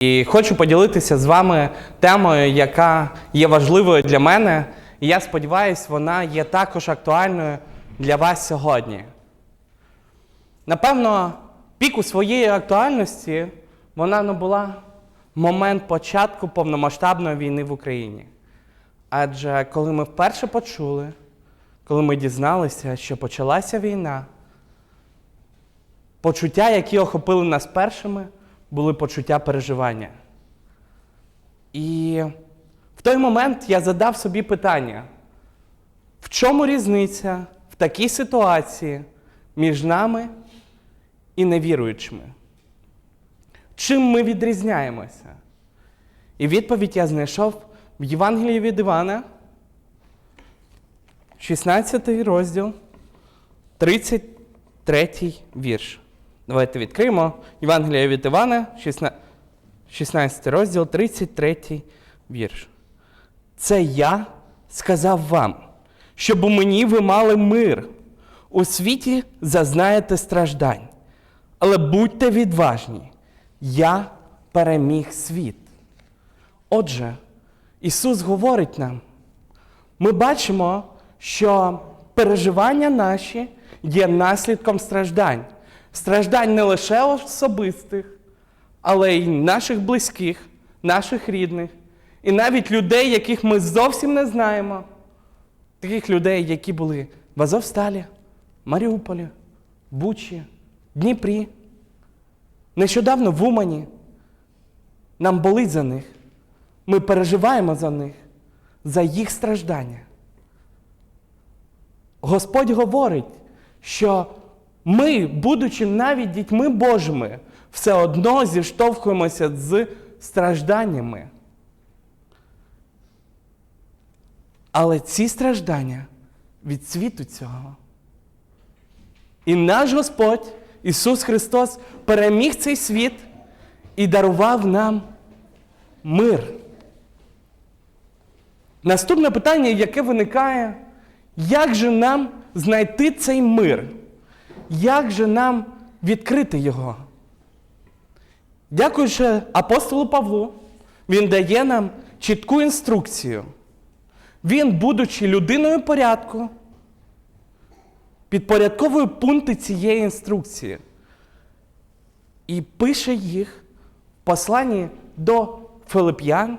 І хочу поділитися з вами темою, яка є важливою для мене. І я сподіваюся, вона є також актуальною для вас сьогодні. Напевно, піку своєї актуальності вона набула момент початку повномасштабної війни в Україні. Адже коли ми вперше почули, коли ми дізналися, що почалася війна, почуття, які охопили нас першими, були почуття переживання. І в той момент я задав собі питання: в чому різниця в такій ситуації між нами і невіруючими? Чим ми відрізняємося? І відповідь я знайшов в Євангелії від Івана, 16 розділ, 33 вірш. Давайте відкриємо Євангелія від Івана, 16 розділ, 33 вірш. Це я сказав вам, щоб у мені ви мали мир. У світі зазнаєте страждань. Але будьте відважні, я переміг світ. Отже, Ісус говорить нам, ми бачимо, що переживання наші є наслідком страждань. Страждань не лише особистих, але й наших близьких, наших рідних, і навіть людей, яких ми зовсім не знаємо. Таких людей, які були в Азовсталі, Маріуполі, Бучі, Дніпрі, нещодавно в Умані. Нам болить за них. Ми переживаємо за них, за їх страждання. Господь говорить, що ми, будучи навіть дітьми Божими, все одно зіштовхуємося з стражданнями. Але ці страждання від світу цього. І наш Господь, Ісус Христос, переміг цей світ і дарував нам мир. Наступне питання, яке виникає, як же нам знайти цей мир? Як же нам відкрити його? Дякуючи апостолу Павлу, він дає нам чітку інструкцію. Він, будучи людиною порядку, підпорядковує пункти цієї інструкції і пише їх в посланні до Филип'ян,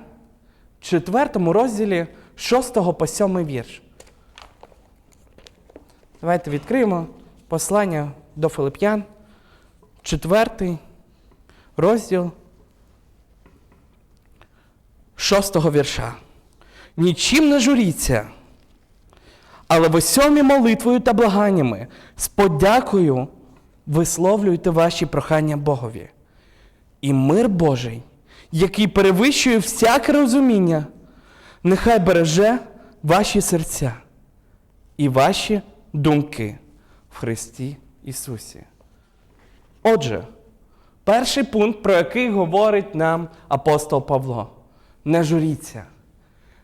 4 розділі 6 по 7 вірш. Давайте відкриємо послання до Филип'ян, 4 розділ 6 вірша. Нічим не журіться, але в усьомі молитвою та благаннями з подякою висловлюйте ваші прохання Богові. І мир Божий, який перевищує всяке розуміння, нехай береже ваші серця і ваші думки в Христі Ісусі. Отже, перший пункт, про який говорить нам апостол Павло, не журіться.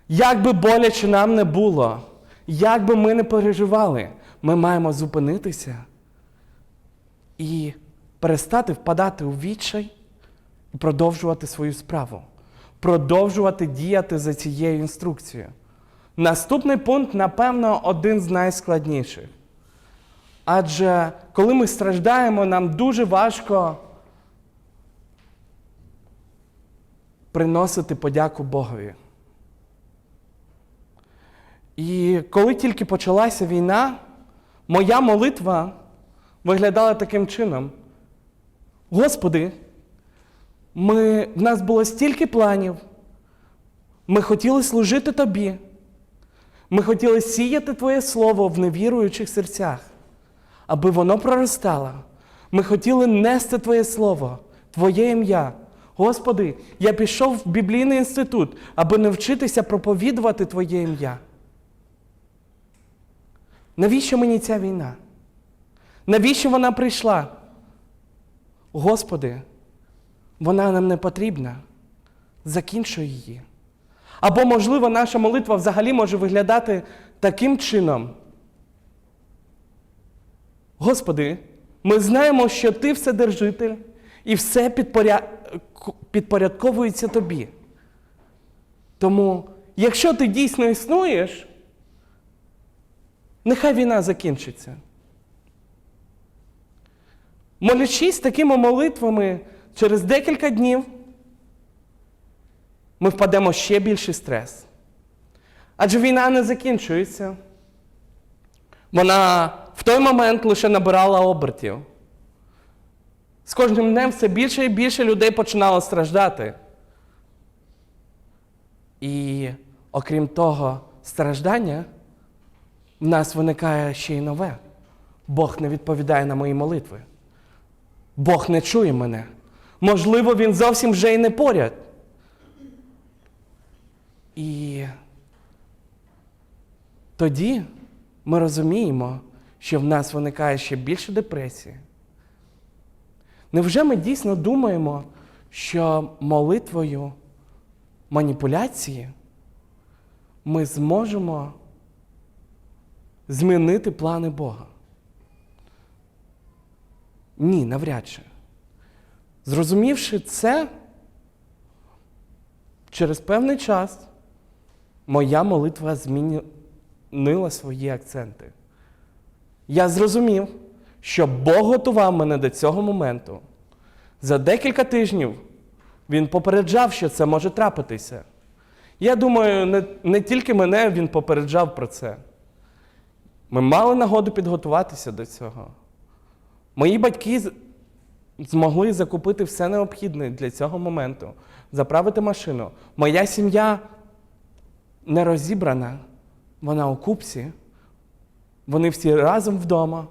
Як би боляче нам не було, як би ми не переживали, ми маємо зупинитися і перестати впадати у відчай і продовжувати свою справу, продовжувати діяти за цією інструкцією. Наступний пункт, напевно, один з найскладніших. Адже коли ми страждаємо, нам дуже важко приносити подяку Богові. І коли тільки почалася війна, моя молитва виглядала таким чином. Господи, ми, в нас було стільки планів, ми хотіли служити Тобі, ми хотіли сіяти Твоє Слово в невіруючих серцях, аби воно проростало. Ми хотіли нести Твоє Слово, Твоє ім'я. Господи, я пішов в біблійний інститут, аби навчитися проповідувати Твоє ім'я. Навіщо мені ця війна? Навіщо вона прийшла? Господи, вона нам не потрібна. Закінчуй її. Або, можливо, наша молитва взагалі може виглядати таким чином. Господи, ми знаємо, що Ти вседержитель і все підпоря... к- підпорядковуються тобі. Тому, якщо ти дійсно існуєш, нехай війна закінчиться. Молячись такими молитвами, через декілька днів ми впадемо ще більший стрес. Адже війна не закінчується. Вона той момент лише набирала обертів. З кожним днем все більше і більше людей починало страждати. І окрім того страждання, в нас виникає ще й нове. Бог не відповідає на мої молитви. Бог не чує мене. Можливо, Він зовсім вже й не поряд. І тоді ми розуміємо, що в нас виникає ще більше депресії. Невже ми дійсно думаємо, що молитвою маніпуляції ми зможемо змінити плани Бога? Ні, навряд чи. Зрозумівши це, через певний час моя молитва змінила свої акценти. Я зрозумів, що Бог готував мене до цього моменту. За декілька тижнів він попереджав, що це може трапитися. Я думаю, не, не тільки мене він попереджав про це. Ми мали нагоду підготуватися до цього. Мої батьки змогли закупити все необхідне для цього моменту, заправити машину. Моя сім'я не розібрана, вона у купці. Вони всі разом вдома.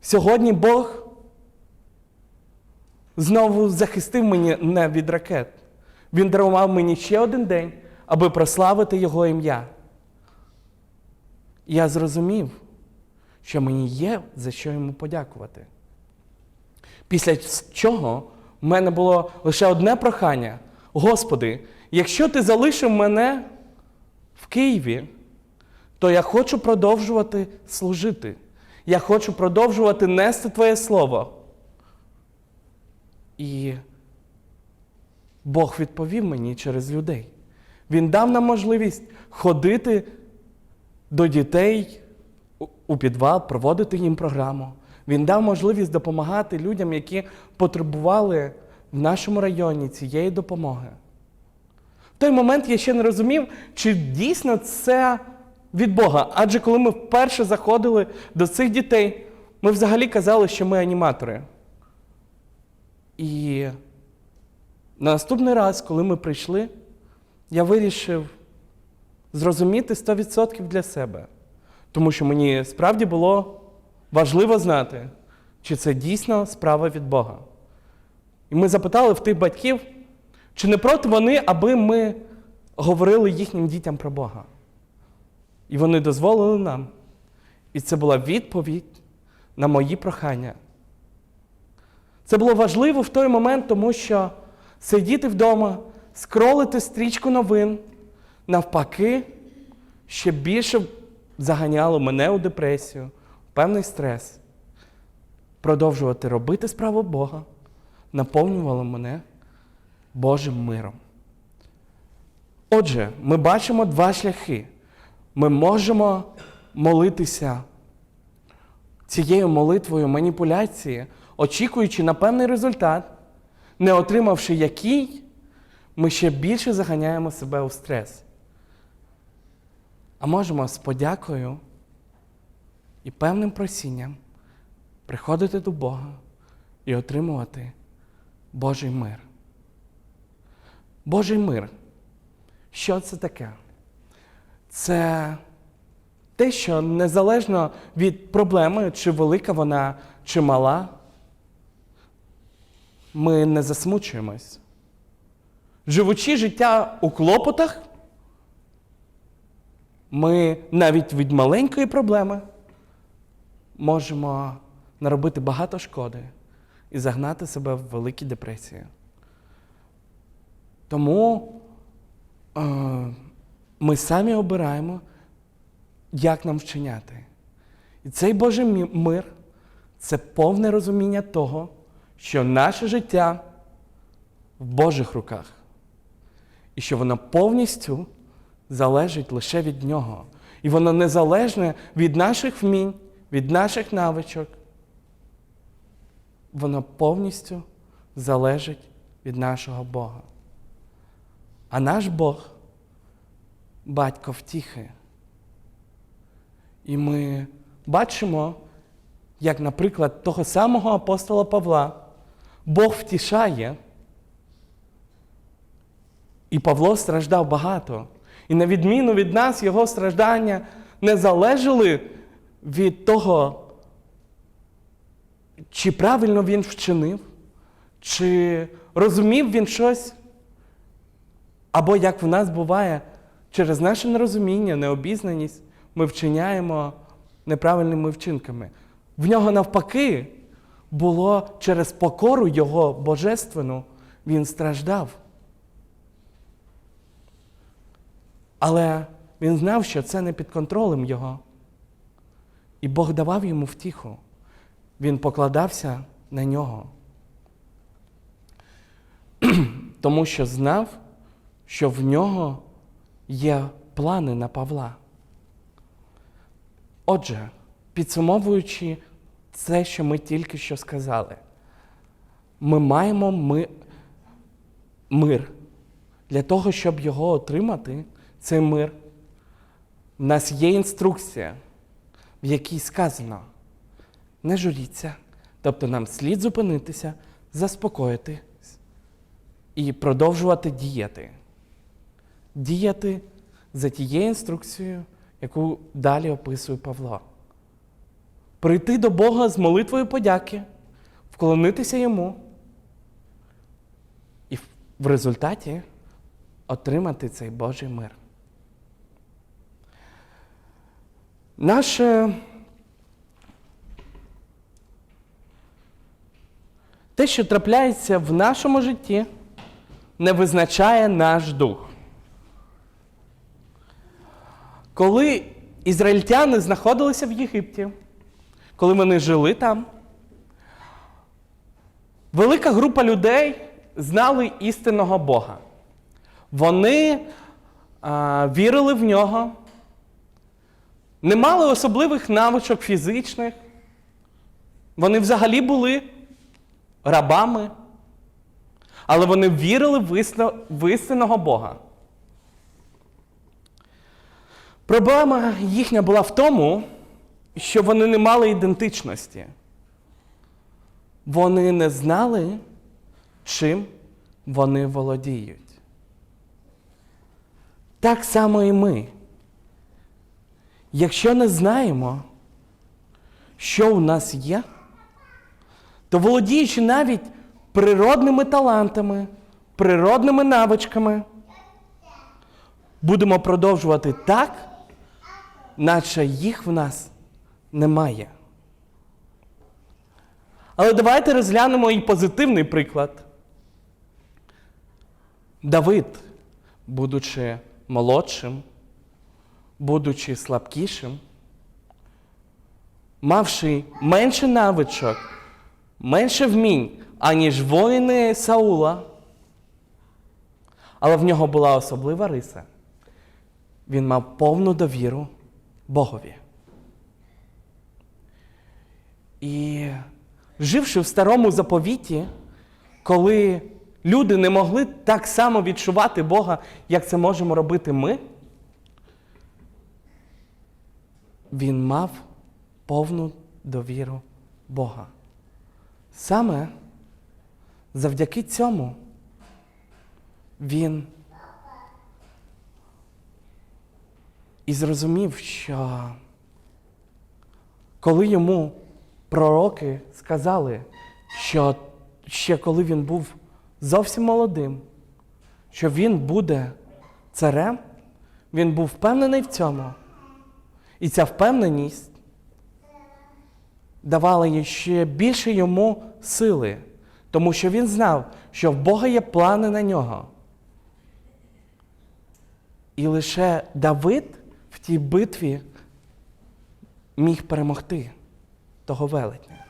Сьогодні Бог знову захистив мене не від ракет. Він дарував мені ще один день, аби прославити Його ім'я. Я зрозумів, що мені є за що йому подякувати. Після чого в мене було лише одне прохання: Господи, якщо ти залишив мене в Києві, то я хочу продовжувати служити. Я хочу продовжувати нести Твоє Слово. І Бог відповів мені через людей. Він дав нам можливість ходити до дітей у- підвал, проводити їм програму. Він дав можливість допомагати людям, які потребували в нашому районі цієї допомоги. В той момент я ще не розумів, чи дійсно це від Бога. Адже коли ми вперше заходили до цих дітей, ми взагалі казали, що ми аніматори. І на наступний раз, коли ми прийшли, я вирішив зрозуміти 100% для себе. Тому що мені справді було важливо знати, чи це дійсно справа від Бога. І ми запитали в тих батьків, чи не проти вони, аби ми говорили їхнім дітям про Бога. І вони дозволили нам. І це була відповідь на мої прохання. Це було важливо в той момент, тому що сидіти вдома, скролити стрічку новин, навпаки, ще більше заганяло мене у депресію, певний стрес. Продовжувати робити справу Бога наповнювало мене Божим миром. Отже, ми бачимо два шляхи. Ми можемо молитися цією молитвою маніпуляції, очікуючи на певний результат, не отримавши який, ми ще більше заганяємо себе у стрес. А можемо з подякою і певним просінням приходити до Бога і отримувати Божий мир. Божий мир. Що це таке? Це те, що незалежно від проблеми, чи велика вона, чи мала, ми не засмучуємось. Живучи життя у клопотах, ми навіть від маленької проблеми можемо наробити багато шкоди і загнати себе в великі депресії. Тому е, ми самі обираємо, як нам вчиняти. І цей Божий мир це повне розуміння того, що наше життя в Божих руках, і що воно повністю залежить лише від Нього. І воно незалежне від наших вмінь, від наших навичок. Воно повністю залежить від нашого Бога. А наш Бог батько втіхи. І ми бачимо, як, наприклад, того самого апостола Павла Бог втішає. І Павло страждав багато. І на відміну від нас, його страждання не залежали від того, чи правильно він вчинив, чи розумів він щось. Або як в нас буває, через наше нерозуміння, необізнаність, ми вчиняємо неправильними вчинками. В нього навпаки було через покору його божественну, він страждав. Але він знав, що це не під контролем його. І Бог давав йому втіху. Він покладався на нього. Тому що знав, що в нього є плани на Павла. Отже, підсумовуючи це, що ми тільки що сказали, ми маємо ми... мир. Для того, щоб його отримати, цей мир, в нас є інструкція, в якій сказано: не журіться, тобто нам слід зупинитися, заспокоїтись і продовжувати діяти. Діяти за тією інструкцією, яку далі описує Павло. Прийти до Бога з молитвою подяки, вклонитися йому і в результаті отримати цей Божий мир. Наше те, що трапляється в нашому житті, не визначає наш дух. Коли ізраїльтяни знаходилися в Єгипті, коли вони жили там, велика група людей знали істинного Бога. Вони а, вірили в нього, не мали особливих навичок фізичних. Вони взагалі були рабами, але вони вірили в істинного Бога. Проблема їхня була в тому, що вони не мали ідентичності. Вони не знали, чим вони володіють. Так само і ми. Якщо не знаємо, що у нас є, то володіючи навіть природними талантами, природними навичками, будемо продовжувати так, наче їх в нас немає. Але давайте розглянемо і позитивний приклад. Давид, будучи молодшим, будучи слабкішим, мавши менше навичок, менше вмінь, аніж воїни Саула, але в нього була особлива риса. Він мав повну довіру Богові. І живши в старому заповіті, коли люди не могли так само відчувати Бога, як це можемо робити ми, він мав повну довіру Бога. Саме завдяки цьому він і зрозумів, що коли йому пророки сказали, що ще коли він був зовсім молодим, що він буде царем, він був впевнений в цьому. І ця впевненість давала ще більше йому сили, тому що він знав, що в Бога є плани на нього. І лише Давид в тій битві міг перемогти того велетня.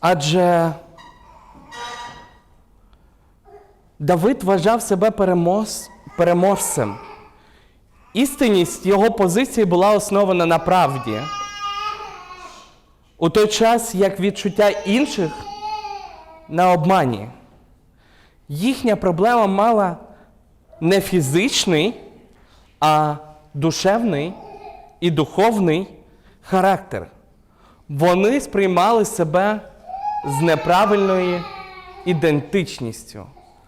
Адже Давид вважав себе перемос... переможцем. Істинність його позиції була основана на правді. У той час, як відчуття інших на обмані. Їхня проблема мала не фізичний, а душевний і духовний характер. Вони сприймали себе з неправильною ідентичністю,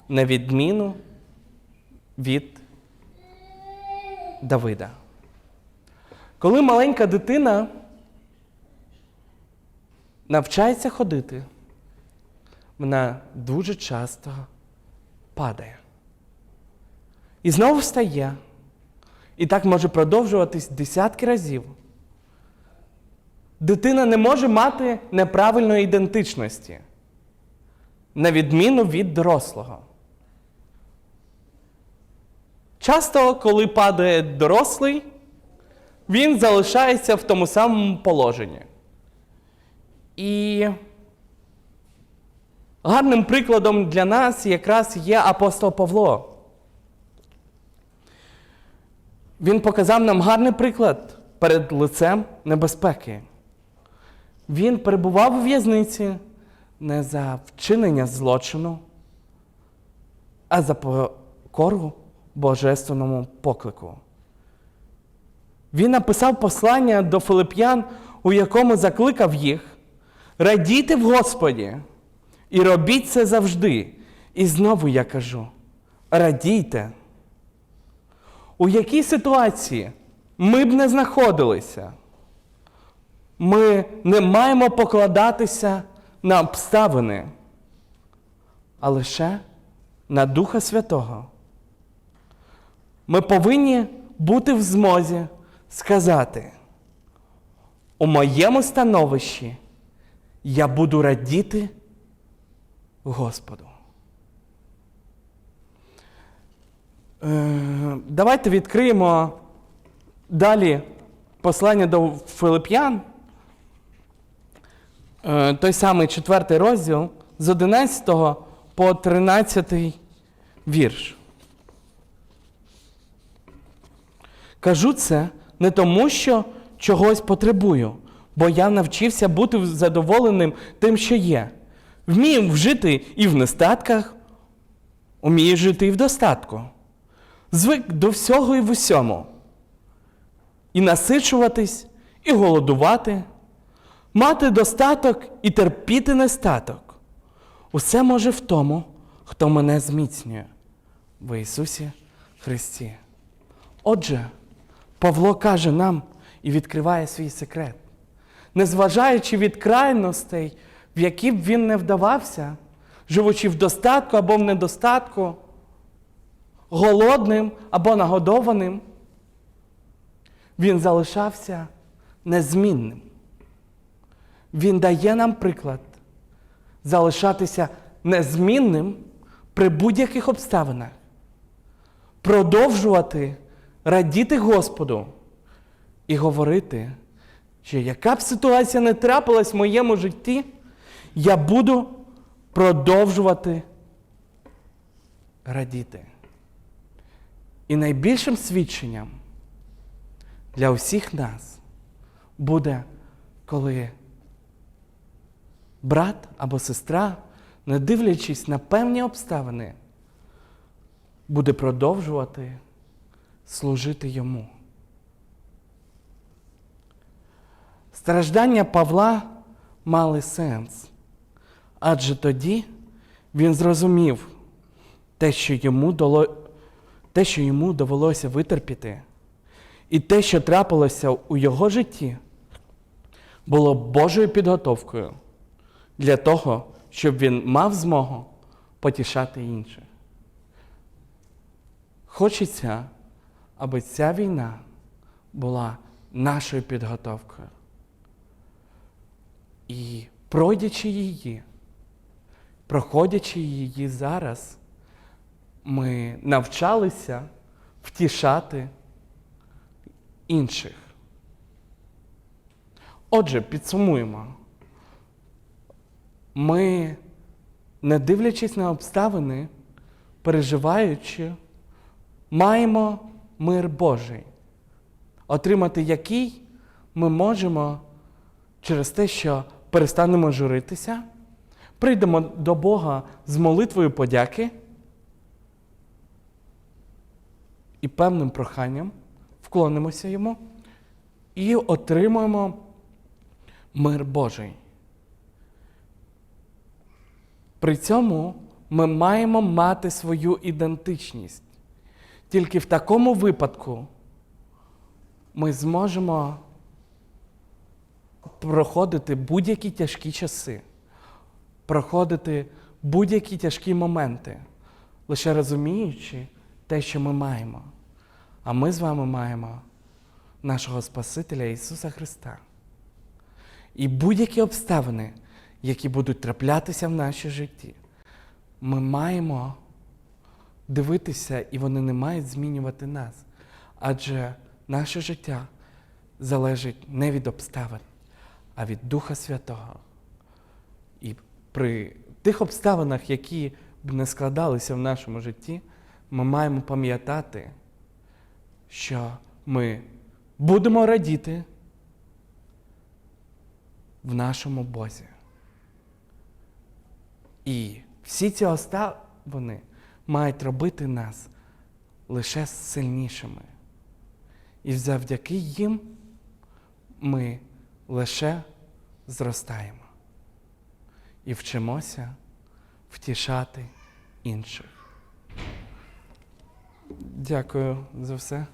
на відміну від Давида. Коли маленька дитина навчається ходити, вона дуже часто падає. І знову встає. І так може продовжуватись десятки разів. Дитина не може мати неправильної ідентичності, на відміну від дорослого. Часто, коли падає дорослий, він залишається в тому самому положенні. І гарним прикладом для нас якраз є апостол Павло. Він показав нам гарний приклад перед лицем небезпеки. Він перебував у в'язниці не за вчинення злочину, а за покору божественному поклику. Він написав послання до Филип'ян, у якому закликав їх радійте в Господі і робіть це завжди. І знову я кажу: радійте. У якій ситуації ми б не знаходилися, ми не маємо покладатися на обставини, а лише на Духа Святого. Ми повинні бути в змозі сказати, у моєму становищі я буду радіти Господу. Е, Давайте відкриємо далі послання до Филип'ян, Е, той самий четвертий розділ з 11 по 13 вірш. Кажу це не тому, що чогось потребую, бо я навчився бути задоволеним тим, що є. Вмію жити і в нестатках, вмію жити і в достатку. Звик до всього і в усьому. І насичуватись, і голодувати, мати достаток і терпіти нестаток. Усе може в тому, хто мене зміцнює в Ісусі Христі. Отже, Павло каже нам і відкриває свій секрет. Незважаючи від крайностей, в які б він не вдавався, живучи в достатку або в недостатку, голодним або нагодованим, він залишався незмінним. Він дає нам приклад залишатися незмінним при будь-яких обставинах, продовжувати радіти Господу і говорити, що яка б ситуація не трапилась в моєму житті, я буду продовжувати радіти. І найбільшим свідченням для усіх нас буде, коли брат або сестра, не дивлячись на певні обставини, буде продовжувати служити йому. Страждання Павла мали сенс, адже тоді він зрозумів те, що йому, те, що йому довелося витерпіти, і те, що трапилося у його житті, було Божою підготовкою для того, щоб він мав змогу потішати інших. Хочеться, аби ця війна була нашою підготовкою. І пройдячи її, проходячи її зараз, ми навчалися втішати інших. Отже, підсумуємо. ми, не дивлячись на обставини, переживаючи, маємо мир Божий, отримати який ми можемо через те, що перестанемо журитися, прийдемо до Бога з молитвою подяки і певним проханням, вклонимося йому і отримуємо мир Божий. При цьому ми маємо мати свою ідентичність. Тільки в такому випадку ми зможемо проходити будь-які тяжкі часи, проходити будь-які тяжкі моменти, лише розуміючи те, що ми маємо. А ми з вами маємо нашого Спасителя Ісуса Христа. І будь-які обставини, які будуть траплятися в нашій житті, ми маємо дивитися, і вони не мають змінювати нас. Адже наше життя залежить не від обставин, а від Духа Святого. І при тих обставинах, які б не складалися в нашому житті, ми маємо пам'ятати, що ми будемо радіти в нашому Бозі. І всі ці обставини мають робити нас лише сильнішими. І завдяки їм ми лише зростаємо і вчимося втішати інших. Дякую за все.